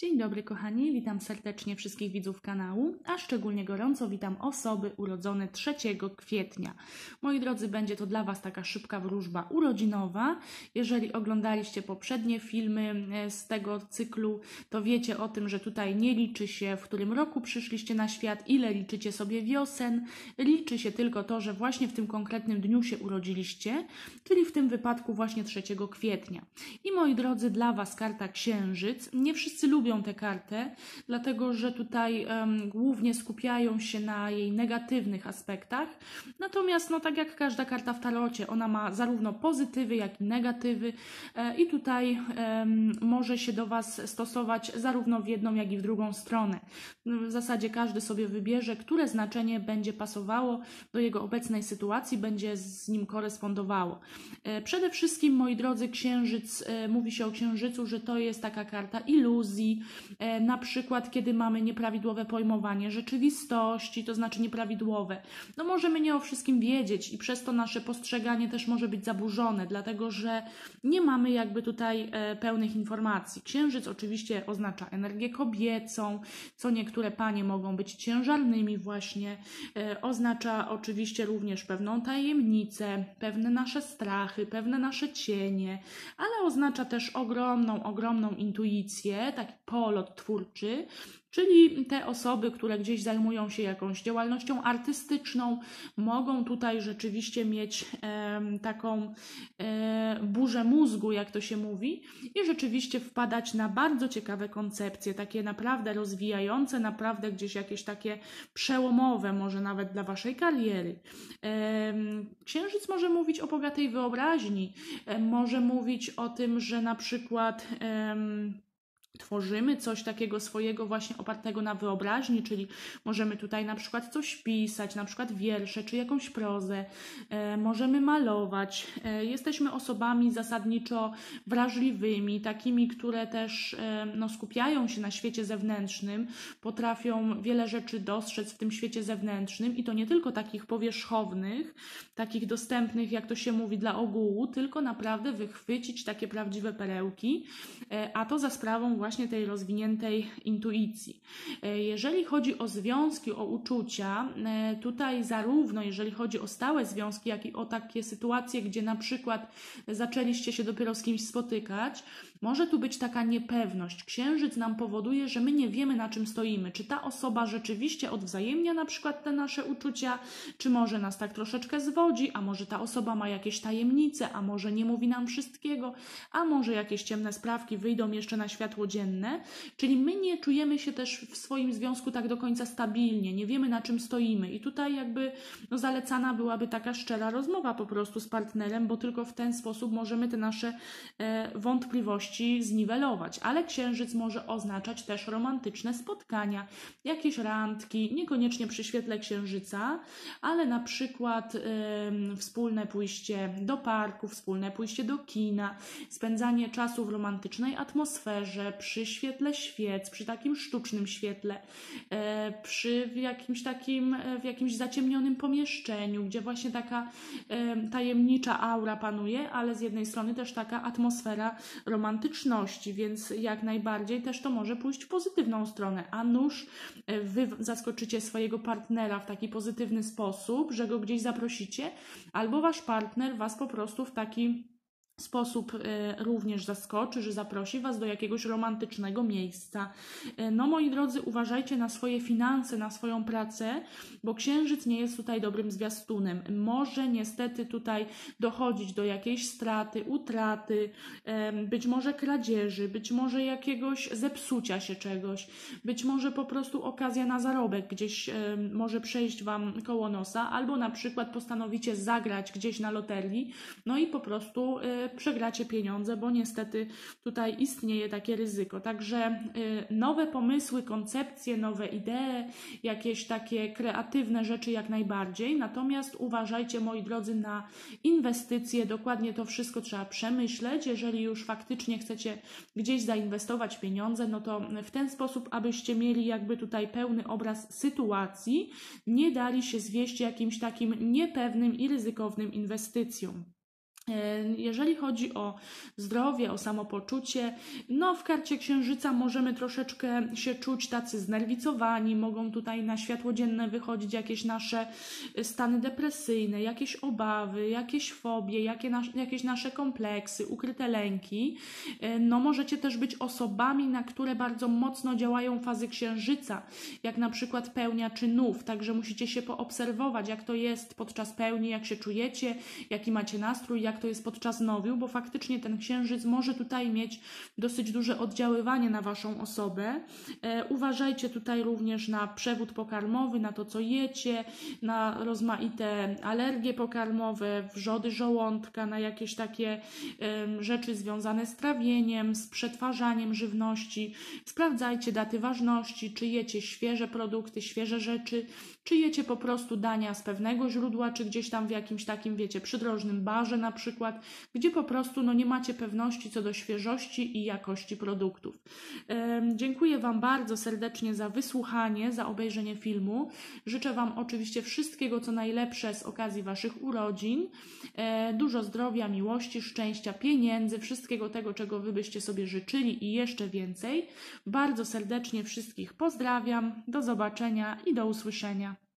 Dzień dobry kochani, witam serdecznie wszystkich widzów kanału, a szczególnie gorąco witam osoby urodzone 3 kwietnia. Moi drodzy, będzie to dla Was taka szybka wróżba urodzinowa. Jeżeli oglądaliście poprzednie filmy e, z tego cyklu, to wiecie o tym, że tutaj nie liczy się w którym roku przyszliście na świat, ile liczycie sobie wiosen. Liczy się tylko to, że właśnie w tym konkretnym dniu się urodziliście, czyli w tym wypadku właśnie 3 kwietnia. I moi drodzy, dla Was karta Księżyc. Nie wszyscy lubią lubią tę kartę, dlatego że tutaj um, głównie skupiają się na jej negatywnych aspektach. Natomiast, no tak jak każda karta w tarocie, ona ma zarówno pozytywy, jak i negatywy e, i tutaj um, może się do Was stosować zarówno w jedną, jak i w drugą stronę. W zasadzie każdy sobie wybierze, które znaczenie będzie pasowało do jego obecnej sytuacji, będzie z nim korespondowało. E, przede wszystkim, moi drodzy, księżyc, e, mówi się o księżycu, że to jest taka karta iluzji, E, na przykład kiedy mamy nieprawidłowe pojmowanie rzeczywistości, to znaczy nieprawidłowe. No możemy nie o wszystkim wiedzieć i przez to nasze postrzeganie też może być zaburzone, dlatego że nie mamy jakby tutaj e, pełnych informacji. Księżyc oczywiście oznacza energię kobiecą, co niektóre panie mogą być ciężarnymi właśnie. E, oznacza oczywiście również pewną tajemnicę, pewne nasze strachy, pewne nasze cienie, ale oznacza też ogromną, ogromną intuicję, taki polot twórczy, czyli te osoby, które gdzieś zajmują się jakąś działalnością artystyczną, mogą tutaj rzeczywiście mieć taką e, burzę mózgu, jak to się mówi, i rzeczywiście wpadać na bardzo ciekawe koncepcje, takie naprawdę rozwijające, naprawdę gdzieś jakieś takie przełomowe, może nawet dla waszej kariery. Księżyc może mówić o bogatej wyobraźni, może mówić o tym, że na przykład tworzymy coś takiego swojego właśnie opartego na wyobraźni, czyli możemy tutaj na przykład coś pisać, na przykład wiersze czy jakąś prozę, e, możemy malować. E, jesteśmy osobami zasadniczo wrażliwymi, takimi, które też e, no, skupiają się na świecie zewnętrznym, potrafią wiele rzeczy dostrzec w tym świecie zewnętrznym i to nie tylko takich powierzchownych, takich dostępnych, jak to się mówi, dla ogółu, tylko naprawdę wychwycić takie prawdziwe perełki, e, a to za sprawą właśnie tej rozwiniętej intuicji. E, jeżeli chodzi o związki, o uczucia, e, tutaj zarówno jeżeli chodzi o stałe związki, jak i o takie sytuacje, gdzie na przykład zaczęliście się dopiero z kimś spotykać, może tu być taka niepewność. Księżyc nam powoduje, że my nie wiemy, na czym stoimy. Czy ta osoba rzeczywiście odwzajemnia na przykład te nasze uczucia, czy może nas tak troszeczkę zwodzi, a może ta osoba ma jakieś tajemnice, a może nie mówi nam wszystkiego, a może jakieś ciemne sprawki wyjdą jeszcze na światło dzienne. Czyli my nie czujemy się też w swoim związku tak do końca stabilnie, nie wiemy, na czym stoimy. I tutaj jakby no, zalecana byłaby taka szczera rozmowa po prostu z partnerem, bo tylko w ten sposób możemy te nasze e, wątpliwości zniwelować, ale księżyc może oznaczać też romantyczne spotkania, jakieś randki, niekoniecznie przy świetle księżyca, ale na przykład y, wspólne pójście do parku, wspólne pójście do kina, spędzanie czasu w romantycznej atmosferze, przy świetle świec, przy takim sztucznym świetle, y, przy jakimś takim, w jakimś zaciemnionym pomieszczeniu, gdzie właśnie taka tajemnicza aura panuje, ale z jednej strony też taka atmosfera romantyczności, więc jak najbardziej też to może pójść w pozytywną stronę, a nuż e, wy zaskoczycie swojego partnera w taki pozytywny sposób, że go gdzieś zaprosicie, albo wasz partner was po prostu w taki sposób e, również zaskoczy, że zaprosi Was do jakiegoś romantycznego miejsca. E, no, moi drodzy, uważajcie na swoje finanse, na swoją pracę, bo księżyc nie jest tutaj dobrym zwiastunem. Może niestety tutaj dochodzić do jakiejś straty, utraty, być może kradzieży, być może jakiegoś zepsucia się czegoś, być może po prostu okazja na zarobek gdzieś może przejść Wam koło nosa, albo na przykład postanowicie zagrać gdzieś na loterii, no i po prostu e, przegracie pieniądze, bo niestety tutaj istnieje takie ryzyko. Także y, nowe pomysły, koncepcje, nowe idee, jakieś takie kreatywne rzeczy jak najbardziej. Natomiast uważajcie, moi drodzy, na inwestycje. Dokładnie to wszystko trzeba przemyśleć. Jeżeli już faktycznie chcecie gdzieś zainwestować pieniądze, no to w ten sposób, abyście mieli jakby tutaj pełny obraz sytuacji, nie dali się zwieść jakimś takim niepewnym i ryzykownym inwestycjom. E, Jeżeli chodzi o zdrowie, o samopoczucie, no w karcie księżyca możemy troszeczkę się czuć tacy znerwicowani, mogą tutaj na światło dzienne wychodzić jakieś nasze stany depresyjne, jakieś obawy, jakieś fobie, jakie nas, jakieś nasze kompleksy, ukryte lęki. E, No możecie też być osobami, na które bardzo mocno działają fazy księżyca, jak na przykład pełnia czynów, także musicie się poobserwować, jak to jest podczas pełni, jak się czujecie, jaki macie nastrój, jak to jest podczas nowiu, bo faktycznie ten księżyc może tutaj mieć dosyć duże oddziaływanie na Waszą osobę. E, uważajcie tutaj również na przewód pokarmowy, na to, co jecie, na rozmaite alergie pokarmowe, wrzody żołądka, na jakieś takie rzeczy związane z trawieniem, z przetwarzaniem żywności. Sprawdzajcie daty ważności, czy jecie świeże produkty, świeże rzeczy, czy jecie po prostu dania z pewnego źródła, czy gdzieś tam w jakimś takim, wiecie, przydrożnym barze na przykład, gdzie po prostu no, nie macie pewności co do świeżości i jakości produktów. Dziękuję Wam bardzo serdecznie za wysłuchanie, za obejrzenie filmu. Życzę Wam oczywiście wszystkiego, co najlepsze z okazji Waszych urodzin. E, dużo zdrowia, miłości, szczęścia, pieniędzy, wszystkiego tego, czego Wy byście sobie życzyli i jeszcze więcej. Bardzo serdecznie wszystkich pozdrawiam. Do zobaczenia i do usłyszenia.